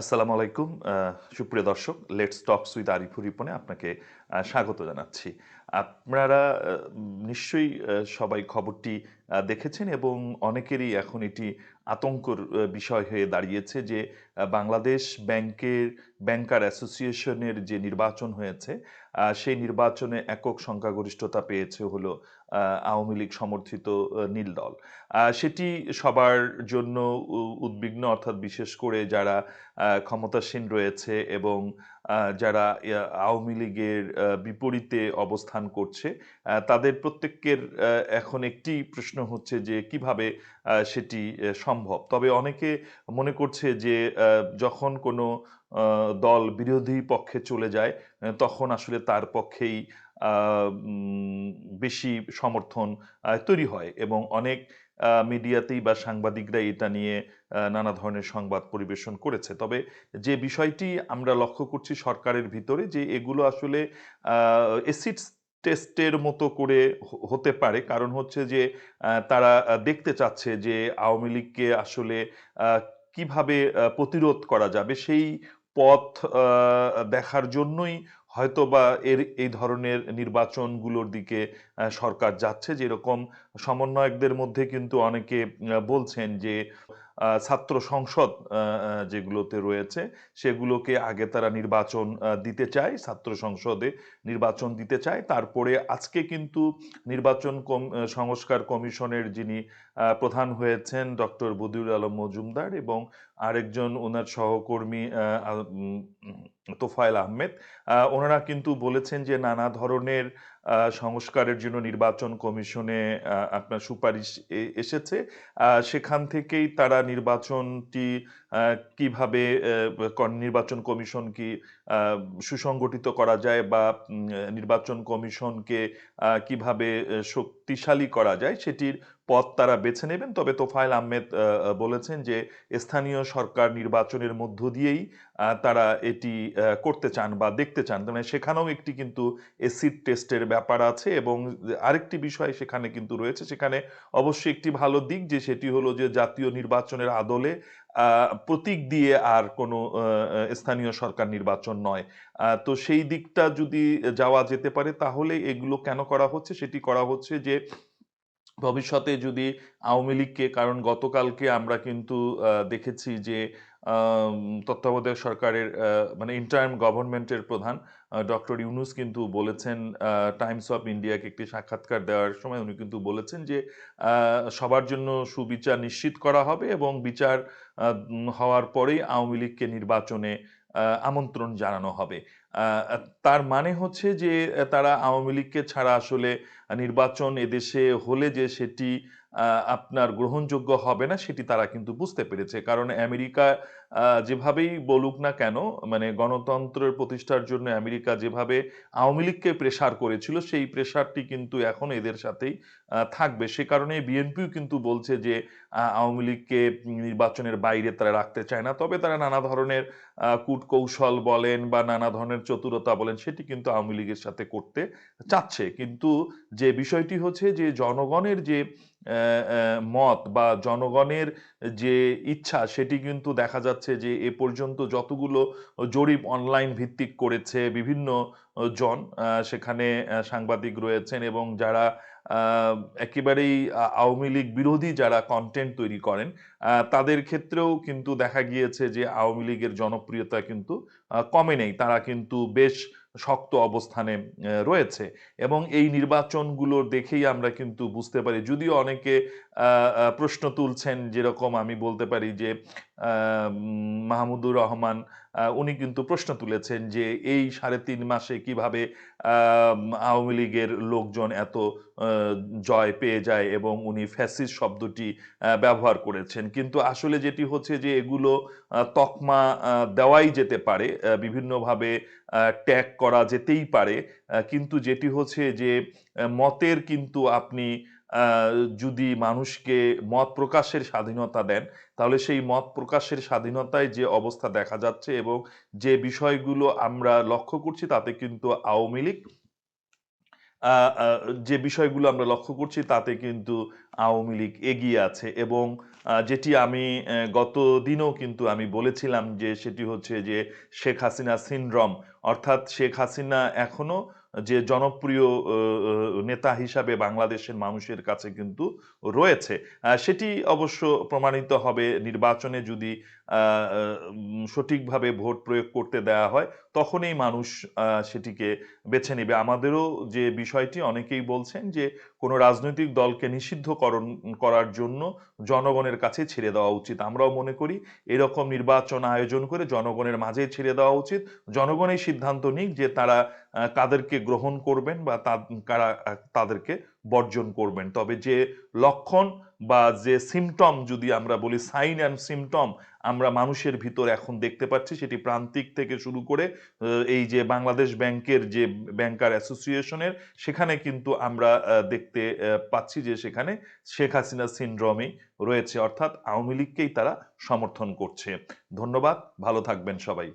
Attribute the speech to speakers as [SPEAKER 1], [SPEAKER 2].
[SPEAKER 1] আসসালামু আলাইকুম সুপ্রিয় দর্শক লেটস টকস উইথ আরিফুর রিপনে আপনাকে স্বাগত জানাচ্ছি। আপনারা নিশ্চয়ই সবাই খবরটি দেখেছেন এবং অনেকেরই এখন এটি আতঙ্কর বিষয় হয়ে দাঁড়িয়েছে যে বাংলাদেশ ব্যাংকের, ব্যাংকার অ্যাসোসিয়েশনের যে নির্বাচন হয়েছে সেই নির্বাচনে একক সংখ্যাগরিষ্ঠতা পেয়েছে হলো আওয়ামী লীগ সমর্থিত নীল দল। সেটি সবার জন্য উদ্বিগ্ন, অর্থাৎ বিশেষ করে যারা ক্ষমতাসীন রয়েছে এবং যারা আওয়ামী লীগের বিপরীতে অবস্থান করছে তাদের প্রত্যেকের এখন একটি প্রশ্ন হচ্ছে যে কীভাবে সেটি সম্ভব? তবে অনেকে মনে করছে যে যখন কোনো দল বিরোধী পক্ষে চলে যায় তখন আসলে তার পক্ষেই বেশি সমর্থন তৈরি হয় এবং অনেক মিডিয়াতেই বা সাংবাদিকরা এটা নিয়ে নানা ধরনের সংবাদ পরিবেশন করেছে। তবে যে বিষয়টি আমরা লক্ষ্য করছি সরকারের ভিতরে যে এগুলো আসলে এসিড টেস্টের মতো করে হতে পারে। কারণ হচ্ছে যে তারা দেখতে চাচ্ছে যে আওয়ামী লীগকে আসলে কীভাবে প্রতিরোধ করা যাবে। সেই পথ দেখার জন্যই হয়তো বা এর, এই ধরনের নির্বাচনগুলোর দিকে সরকার যাচ্ছে। যেরকম সমন্বয়কদের মধ্যে কিন্তু অনেকে বলছেন যে ছাত্র সংসদ যেগুলোতে রয়েছে, সেগুলোকে আগে তারা নির্বাচন দিতে চায়, ছাত্র সংসদে নির্বাচন দিতে চায়। তারপরে আজকে কিন্তু নির্বাচন সংস্কার কমিশনের যিনি প্রধান হয়েছেন ডক্টর বদিউল আলম মজুমদার এবং আরেকজন ওনার সহকর্মী তোফায়েল আহমেদ ওনারা কিন্তু বলেছেন যে নানা ধরনের সংস্কারের জন্য নির্বাচন কমিশনে আপনার সুপারিশ এসেছে। সেখান থেকেই তারা নির্বাচনটি কীভাবে নির্বাচন কমিশন কি সুসংগঠিত করা যায় বা নির্বাচন কমিশনকে কীভাবে শক্তিশালী করা যায় সেটির পথ তারা বেছে নেবেন। তবে তোফায়েল আহমেদ আহ, আহ, বলেছেন যে স্থানীয় সরকার নির্বাচনের মধ্য দিয়েই তারা এটি করতে চান বা দেখতে চান। মানে সেখানেও একটি কিন্তু এসিড টেস্টের ব্যাপার আছে এবং আরেকটি বিষয় সেখানে কিন্তু রয়েছে। সেখানে অবশ্যই একটি ভালো দিক যে সেটি হলো যে জাতীয় নির্বাচনের আদলে প্রতীক দিয়ে আর কোনো স্থানীয় সরকার নির্বাচন নয়। তো সেই দিকটা যদি যাওয়া যেতে পারে, তাহলে এগুলো কেন করা হচ্ছে? সেটি করা হচ্ছে যে, ভবিষ্যতে যদি আওয়ামী লীগকে, কারণ গতকালকে আমরা কিন্তু দেখেছি যে তত্ত্বাবধায়ক সরকারের মানে ইন্টার্ম গভর্নমেন্টের প্রধান ডক্টর ইউনুস কিন্তু বলেছেন টাইমস অফ ইন্ডিয়াকে একটি সাক্ষাৎকার দেওয়ার সময় উনি কিন্তু বলেছেন যে সবার জন্য সুবিচার নিশ্চিত করা হবে এবং বিচার হওয়ার পরেই আওয়ামী লীগকে নির্বাচনে আমন্ত্রণ জানানো হবে। তার মানে হচ্ছে যে, তারা আওয়ামী লীগকে ছাড়া আসলে নির্বাচন এদেশে হলে যে সেটি আপনার গ্রহণযোগ্য হবে না, সেটি তারা কিন্তু বুঝতে পেরেছে। কারণ আমেরিকা যেভাবেই বলুক না কেন মানে গণতন্ত্রের প্রতিষ্ঠার জন্য আমেরিকা যেভাবে আওয়ামী লীগকে প্রেশার করেছিল, সেই প্রেশারটি কিন্তু এখন এদের সাথেই থাকবে। সে কারণে বিএনপিও কিন্তু বলছে যে আওয়ামী লীগকে নির্বাচনের বাইরে তারা রাখতে চায় না। তবে তারা নানা ধরনের কূটকৌশল বলেন বা নানা ধরনের চতুরতা বলেন, সেটি কিন্তু আওয়ামী লীগের সাথে করতে চাচ্ছে। কিন্তু যে বিষয়টি হচ্ছে যে, জনগণের যে মত বা জনগণের যে ইচ্ছা, সেটি কিন্তু দেখা যাচ্ছে যে এ পর্যন্ত যতগুলো জরিপ অনলাইন ভিত্তিক করেছে বিভিন্ন জন সেখানে সাংবাদিক রয়েছেন এবং যারা একেবারেই আওয়ামী লীগ বিরোধী যারা কন্টেন্ট তৈরি করেন তাদের ক্ষেত্রেও কিন্তু দেখা গিয়েছে যে আওয়ামী লীগের জনপ্রিয়তা কিন্তু কমে নেই। তারা কিন্তু বেশ শক্ত অবস্থানে রয়েছে। এবং এই নির্বাচনগুলো দেখেই আমরা কিন্তু বুঝতে পারি, যদিও অনেকে প্রশ্ন তুলছেন যেরকম আমি বলতে পারি যে মাহমুদুর রহমান উনি কিন্তু প্রশ্ন তুলেছেন যে এই সাড়ে তিন মাসে কীভাবে আওয়ামী লীগের লোকজন এত জয় পেয়ে যায় এবং উনি ফ্যাসিস শব্দটি ব্যবহার করেছেন। কিন্তু আসলে যেটি হচ্ছে যে এগুলো তকমা দেওয়াই যেতে পারে বিভিন্নভাবে ট্যাগ করা যেতেই পারে কিন্তু যেটি হচ্ছে যে মতের কিন্তু আপনি যদি মানুষকে মত প্রকাশের স্বাধীনতা দেন, তাহলে সেই মত প্রকাশের স্বাধীনতায় যে অবস্থা দেখা যাচ্ছে এবং যে বিষয়গুলো আমরা লক্ষ্য করছি, তাতে কিন্তু আওয়ামী লীগ যে বিষয়গুলো আমরা লক্ষ্য করছি, তাতে কিন্তু আওয়ামী লীগ এগিয়ে আছে এবং যেটি আমি গত দিনও কিন্তু আমি বলেছিলাম যে সেটি হচ্ছে যে শেখ হাসিনা সিনড্রম অর্থাৎ শেখ হাসিনা এখনও যে জনপ্রিয় নেতা হিসাবে বাংলাদেশের মানুষের কাছে কিন্তু রয়েছে। সেটি অবশ্য প্রমাণিত হবে নির্বাচনে যদি সঠিকভাবে ভোট প্রয়োগ করতে দেওয়া হয়, তখনই মানুষ সেটিকে বেছে নেবে। আমাদেরও যে বিষয়টি অনেকেই বলছেন যে কোনো রাজনৈতিক দলকে নিষিদ্ধকরণ করার জন্য জনগণের কাছে ছেড়ে দেওয়া উচিত। আমরাও মনে করি এরকম নির্বাচন আয়োজন করে জনগণের মাঝে ছেড়ে দেওয়া উচিত। জনগণ এই সিদ্ধান্ত নিক যে তারা কাদেরকে গ্রহণ করবেন বা কারা তাদেরকে বর্জন করবেন। তবে যে লক্ষণ বা যে সিমটম যদি আমরা বলি সাইন অ্যান্ড সিমটম আমরা মানুষের ভিতর এখন দেখতে পাচ্ছি, সেটি প্রান্তিক থেকে শুরু করে এই যে বাংলাদেশ ব্যাংকের যে ব্যাংকার অ্যাসোসিয়েশনের সেখানে কিন্তু আমরা দেখতে পাচ্ছি যে সেখানে শেখ হাসিনা সিনড্রমেই রয়েছে। অর্থাৎ আওয়ামী লীগকেই তারা সমর্থন করছে। ধন্যবাদ, ভালো থাকবেন সবাই।